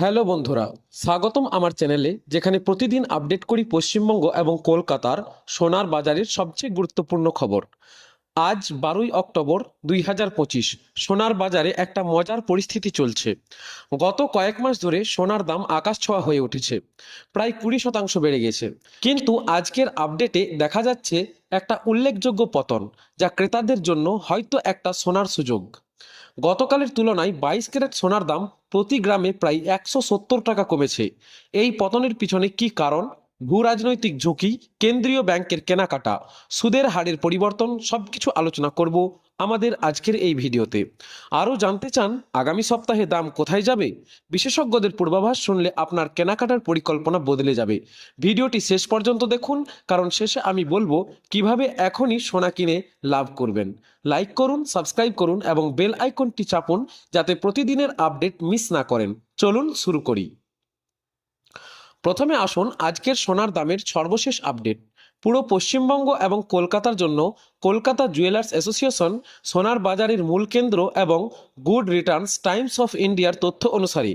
Hello বন্ধুরা, স্বাগতম আমার চ্যানেলে, যেখানে প্রতিদিন আপডেট করি পশ্চিমবঙ্গ এবং কলকাতার সোনার বাজারের সবচেয়ে গুরুত্বপূর্ণ খবর। আজ বারোই অক্টোবর দুই হাজার পঁচিশ, সোনার বাজারে একটা মজার পরিস্থিতি চলছে। গত কয়েক মাস ধরে সোনার দাম আকাশ ছোঁয়া হয়ে উঠেছে, প্রায় কুড়ি শতাংশ বেড়ে গেছে। কিন্তু আজকের আপডেটে দেখা যাচ্ছে একটা উল্লেখযোগ্য পতন, যা ক্রেতাদের জন্য হয়তো একটা সোনার সুযোগ। গতকালের তুলনায় বাইশ ক্যারেট সোনার দাম প্রতি গ্রামে প্রায় একশো সত্তর টাকা কমেছে। এই পতনের পিছনে কি কারণ? ভূ রাজনৈতিক ঝুঁকি, কেন্দ্রীয় ব্যাংকের কেনাকাটা, সুদের হারের পরিবর্তন, সবকিছু আলোচনা করব আমাদের আজকের এই ভিডিওতে। আরও জানতে চান আগামী সপ্তাহে দাম কোথায় যাবে? বিশেষজ্ঞদের পূর্বাভাস শুনলে আপনার কেনাকাটার পরিকল্পনা বদলে যাবে। ভিডিওটি শেষ পর্যন্ত দেখুন, কারণ শেষে আমি বলব কীভাবে এখনই সোনা কিনে লাভ করবেন। লাইক করুন, সাবস্ক্রাইব করুন এবং বেল আইকনটি চাপুন যাতে প্রতিদিনের আপডেট মিস না করেন। চলুন শুরু করি। প্রথমে আসুন আজকের সোনার দামের সর্বশেষ আপডেট। পুরো পশ্চিমবঙ্গ এবং কলকাতার জন্য কলকাতা জুয়েলার্স অ্যাসোসিয়েশন সোনার বাজারের মূল কেন্দ্র এবং গুড রিটার্নস টাইমস অফ ইন্ডিয়ার তথ্য অনুসারে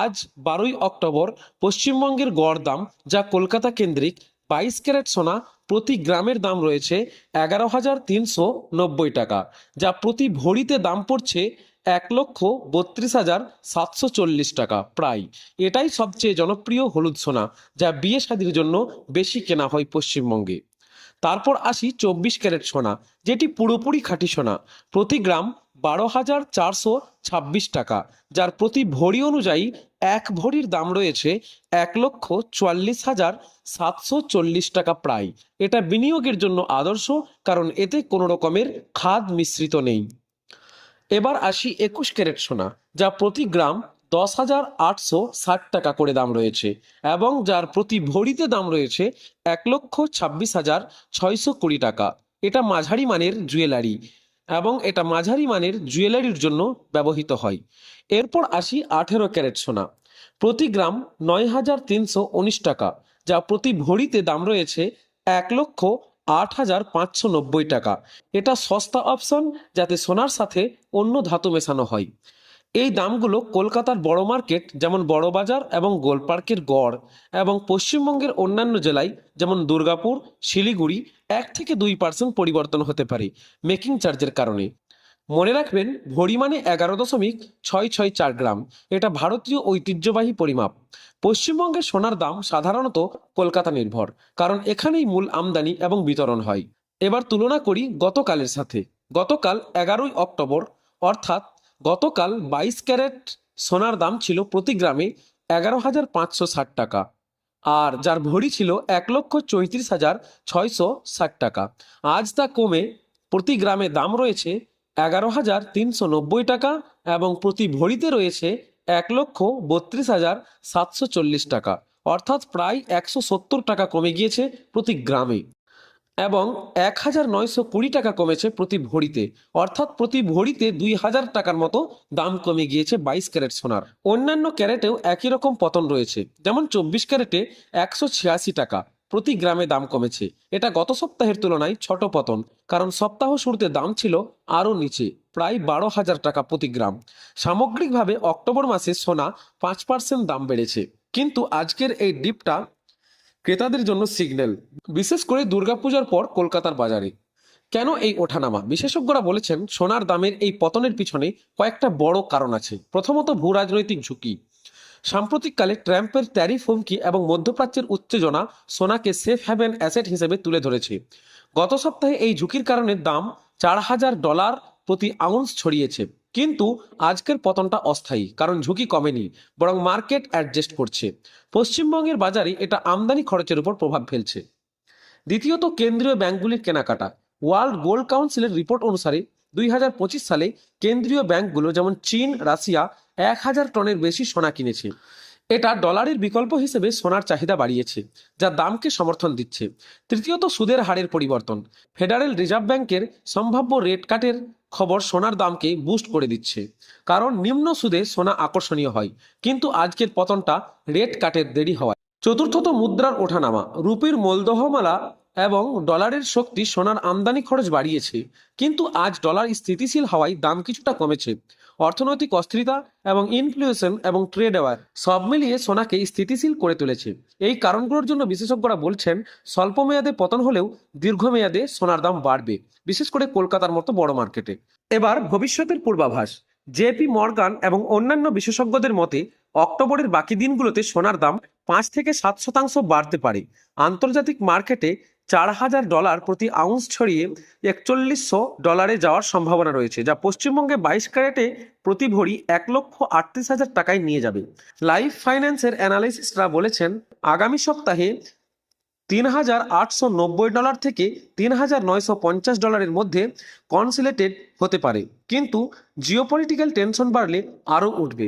আজ বারোই অক্টোবর পশ্চিমবঙ্গের গড় দাম যা কলকাতা কেন্দ্রিক বাইশ ক্যারেট সোনা প্রতি গ্রামের দাম রয়েছে এগারো হাজার তিনশো নব্বই টাকা, যা প্রতি ভরিতে দাম পড়ছে এক লক্ষ বত্রিশ হাজার সাতশো চল্লিশ টাকা প্রায়। এটাই সবচেয়ে জনপ্রিয় হলুদ সোনা, যা বিয়ে শাদির জন্য বেশি কেনা হয় পশ্চিমবঙ্গে। তারপর আসি চব্বিশ ক্যারেট সোনা, যেটি পুরোপুরি খাঁটি সোনা। প্রতি গ্রাম বারো হাজার চারশো ছাব্বিশ টাকা, যার প্রতি ভরি অনুযায়ী এক ভরির দাম রয়েছে এক লক্ষ চুয়াল্লিশ হাজার সাতশো চল্লিশ টাকা প্রায়। এটা বিনিয়োগের জন্য আদর্শ, কারণ এতে কোনো রকমের খাদ মিশ্রিত নেই। এবার আসি একুশ ক্যারেট সোনা, যা প্রতি গ্রাম দশ হাজার আটশো ষাট টাকা করে দাম রয়েছে এবং যার প্রতি ভরিতে দাম রয়েছে এক লক্ষ ছাব্বিশ হাজার ছয়শো কুড়ি টাকা। এটা মাঝারি মানের জুয়েলারি এবং এটা মাঝারি মানের জুয়েলারির জন্য ব্যবহৃত হয়। এরপর আসি আঠেরো ক্যারেট সোনা, প্রতি গ্রাম নয় হাজার তিনশো উনিশ টাকা, যা প্রতি ভরিতে দাম রয়েছে এক লক্ষ আট হাজার পাঁচশো নব্বই টাকা। এটা সস্তা অপশন যাতে সোনার সাথে অন্য ধাতু মেশানো হয়। এই দামগুলো কলকাতার বড় মার্কেট যেমন বড়বাজার এবং গোলপার্কের গড় এবং পশ্চিমবঙ্গের অন্যান্য জেলায়, যেমন দুর্গাপুর, শিলিগুড়ি, এক থেকে দুই পার্সেন্ট পরিবর্তন হতে পারে মেকিং চার্জের কারণে। মনে রাখবেন, ভরি মানে এগারো দশমিক ছয় ছয় চার গ্রাম। এটা ভারতীয় ঐতিহ্যবাহী পরিমাপ। পশ্চিমবঙ্গের সোনার দাম সাধারণত কলকাতা নির্ভর, কারণ এখানেই মূল আমদানি এবং বিতরণ হয়। এবার তুলনা করি গতকালের সাথে। গতকাল এগারোই অক্টোবর, অর্থাৎ গতকাল বাইশ ক্যারেট সোনার দাম ছিল প্রতি গ্রামে এগারো হাজার পাঁচশো ষাট টাকা, আর যার ভরি ছিল এক লক্ষ চৌত্রিশ হাজার ছয়শো ষাট টাকা। আজ তা কমে প্রতি গ্রামে দাম রয়েছে এগারো হাজার তিনশো নব্বই টাকা এবং প্রতি ভরিতে রয়েছে এক লক্ষ বত্রিশ হাজার সাতশো চল্লিশ টাকা। অর্থাৎ প্রায় একশো সত্তর টাকা কমে গিয়েছে প্রতি গ্রামে এবং এক হাজার নয়শো কুড়ি টাকা কমেছে প্রতি ভরিতে। অর্থাৎ প্রতি ভরিতে দুই হাজার টাকার মতো দাম কমে গিয়েছে বাইশ ক্যারেট সোনার। অন্যান্য ক্যারেটেও একই রকম পতন রয়েছে। যেমন চব্বিশ ক্যারেটে একশো ছিয়াশি টাকা প্রতি গ্রামে দাম কমেছে। এটা গত সপ্তাহের তুলনায় ছোট পতন, কারণ সপ্তাহ শুরুতে দাম ছিল আরও নিচে, প্রায় বারো হাজার টাকা প্রতি গ্রাম। সামগ্রিকভাবে অক্টোবর মাসে সোনা পাঁচ পার্সেন্ট দাম বেড়েছে। কিন্তু আজকের এই ডিপটা ক্রেতাদের জন্য সিগন্যাল বিশেষ করে দুর্গাপূজার পর কলকাতার বাজারে। কেন এই ওঠানামা? বিশেষজ্ঞরা বলেছেন, সোনার দামের এই পতনের পিছনে কয়েকটা বড় কারণ আছে। প্রথমত ভূ রাজনৈতিক ঝুঁকি। সাম্প্রতিককালে ট্রাম্পের ট্যারিফ হুমকি এবং মধ্যপ্রাচ্যের উত্তেজনা সোনাকে সেফ হ্যাভেন অ্যাসেট হিসেবে তুলে ধরেছে। গত সপ্তাহে এই ঝুঁকির কারণে দাম চার হাজার ডলার প্রতি আউন্স ছড়িয়েছে। কিন্তু আজকের পতনটা অস্থায়ী, কারণ ঝুঁকি কমেনি, বরং মার্কেট অ্যাডজাস্ট করছে। পশ্চিমবঙ্গের বাজারে এটা আমদানি খরচের উপর প্রভাব ফেলছে। দ্বিতীয়ত, কেন্দ্রীয় ব্যাংকগুলির কেনাকাটা। ওয়ার্ল্ড গোল্ড কাউন্সিলের রিপোর্ট অনুসারে দুই হাজার পঁচিশ সালে কেন্দ্রীয় ব্যাংকগুলো, যেমন চীন, রাশিয়া এক হাজার টনের বেশি সোনা কিনেছে। এটা ডলারের বিকল্প হিসেবে সোনার চাহিদা বাড়িয়েছে, যা দামকে সমর্থন দিচ্ছে। তৃতীয়ত, সুদের হারের পরিবর্তন। ফেডারেল রিজার্ভ ব্যাংকের সম্ভাব্য রেট কাটের খবর সোনার দামকে বুস্ট করে দিচ্ছে। কারণ নিম্ন সুদে সোনা আকর্ষণীয় হয়, কিন্তু আজকের পতনটা রেট কাটের দেরি হওয়ায়। চতুর্থত, মুদ্রার ওঠানামা। রুপির মূলদহমালা এবং ডলারের শক্তি সোনার আমদানি খরচ বাড়িয়েছে, কিন্তু আজ ডলার স্থিতিশীল হওয়ায় দাম কিছুটা কমেছে। অর্থনৈতিক অস্থিরতা এবং ইনফ্লুয়েশন এবং ট্রেড অ্যাওয়ার সব মিলিয়ে সোনাকে স্থিতিশীল করে তুলেছে। এই কারণগুলোর জন্য বিশেষজ্ঞরা বলছেন স্বল্প মেয়াদে পতন হলেও দীর্ঘমেয়াদে সোনার দাম বাড়বে, বিশেষ করে কলকাতার মতো বড় মার্কেটে। এবার ভবিষ্যতের পূর্বাভাস জেপি মর্গান এবং অন্যান্য বিশেষজ্ঞদের মতে, অক্টোবরের বাকি দিনগুলোতে সোনার দাম পাঁচ থেকে সাত শতাংশ বাড়তে পারে। আন্তর্জাতিক মার্কেটে চার হাজার ডলার প্রতি আউন্স ছড়িয়ে একচল্লিশশো ডলারে যাওয়ার সম্ভাবনা রয়েছে, যা পশ্চিমবঙ্গে বাইশ ক্যারেটে প্রতি ভরি এক লক্ষ আটত্রিশ হাজার টাকায় নিয়ে যাবে। লাইফ ফাইন্যান্সের অ্যানালাইসিসরা বলেছেন, আগামী সপ্তাহে তিন হাজার আটশো নব্বই ডলার থেকে তিন হাজার নয়শো পঞ্চাশ ডলারের মধ্যে কনসিলেটেড হতে পারে। কিন্তু জিওপলিটিক্যাল টেনশন বাড়লে আরও উঠবে।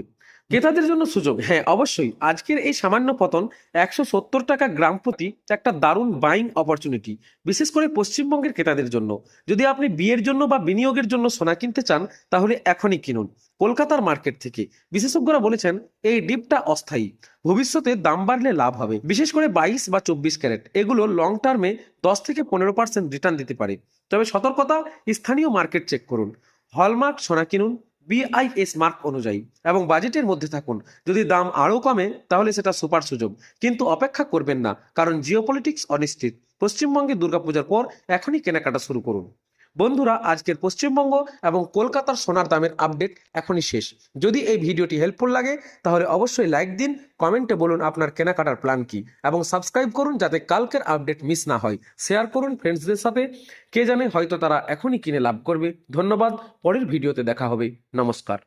ক্রেতাদের জন্য সুযোগ। হ্যাঁ অবশ্যই। আজকের এই সামান্য পতন একশো সত্তর টাকা গ্রাম প্রতি একটা দারুণ বাইং অপরচুনিটি বিশেষ করে পশ্চিমবঙ্গের ক্রেতাদের জন্য। যদি আপনি বিয়ের জন্য বা বিনিয়োগের জন্য সোনা কিনতে চান, তাহলে এখনই কিনুন। কলকাতার মার্কেট থেকে বিশেষজ্ঞরা বলেছেন, এই ডিপটা অস্থায়ী। ভবিষ্যতে দাম বাড়লে লাভ হবে। বিশেষ করে বাইশ বা চব্বিশ ক্যারেট। এগুলো লং টার্মে দশ থেকে পনেরো পার্সেন্ট রিটার্ন দিতে পারে। তবে সতর্কতা, স্থানীয় মার্কেট চেক করুন। হলমার্ক সোনা কিনুন। বিআইএস মার্ক অনুযায়ী এবং বাজেটের মধ্যে থাকুন। যদি দাম আরও কমে, তাহলে সেটা সুপার সুযোগ। কিন্তু অপেক্ষা করবেন না, কারণ জিওপলিটিক্স অনিশ্চিত। পশ্চিমবঙ্গে দুর্গাপূজার পর এখনই কেনাকাটা শুরু করুন। বন্ধুরা, আজকের পশ্চিমবঙ্গ এবং কলকাতার সোনার দামের আপডেট এখনই শেষ। যদি এই ভিডিওটি হেল্পফুল লাগে, তাহলে অবশ্যই লাইক দিন কমেন্টে বলুন আপনার কেনাকাটার প্ল্যান কি, এবং সাবস্ক্রাইব করুন যাতে কালকের আপডেট মিস না হয়। শেয়ার করুন ফ্রেন্ডসদের সাথে, কে জানে হয়তো তারা এখনই কিনে লাভ করবে। ধন্যবাদ, পরের ভিডিওতে দেখা হবে। নমস্কার।